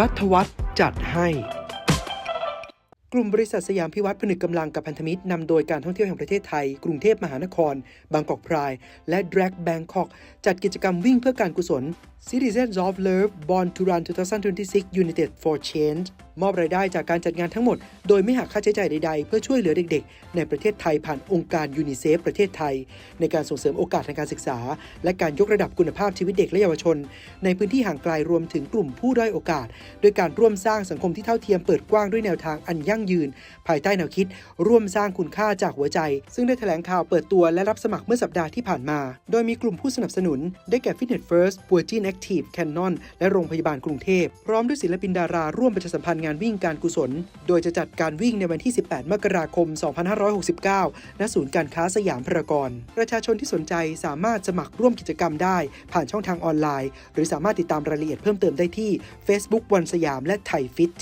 รัฐวัฒน์จัดให้ กลุ่มบริษัทสยามพิวัตรผนึกกำลังกับพันธมิตรนำโดยการท่องเที่ยวแห่งประเทศไทย กรุงเทพมหานคร บางกอกพราย และ Drag Bangkok จัดกิจกรรมวิ่งเพื่อการกุศล Citizens of Love Born to Run 2026 United for Change มอบรายได้จากการจัดงานทั้งหมด โดยไม่หักค่าใช้จ่ายใดๆ เพื่อช่วยเหลือเด็กๆ ในประเทศไทยผ่านองค์การยูนิเซฟประเทศไทย ในการส่งเสริมโอกาสทางการศึกษา และการยกระดับคุณภาพชีวิตเด็กและเยาวชน ในพื้นที่ห่างไกลรวมถึงกลุ่มผู้ด้อยโอกาส โดยการร่วมสร้างสังคมที่เท่าเทียมเปิดกว้างด้วยแนวทางอันยั่งยืน ภายใต้แนวคิด ร่วมสร้างคุณค่าจากหัวใจ ซึ่งได้แถลงข่าวเปิดตัวและรับสมัครเมื่อสัปดาห์ที่ผ่านมา โดยมีกลุ่มผู้สนับสนุน ได้แก่ Fitness First, p u r g i n Active, Canon และโรงพยาบาลกรุงเทพพร้อมด้วยศิลปินดาราร่วมประชาสัมพันธ์งานวิ่งการกุศล โดยจะจัดการวิ่งในวันที่ 18 มกราคม 2569 ณ ศูนย์การค้าสยามพารากอน ประชาชนที่สนใจสามารถสมัครร่วมกิจกรรมได้ ผ่านช่องทางออนไลน์ หรือสามารถติดตามรายละเอียดเพิ่มเติมได้ที่ Facebook วันสยามและไทยฟิต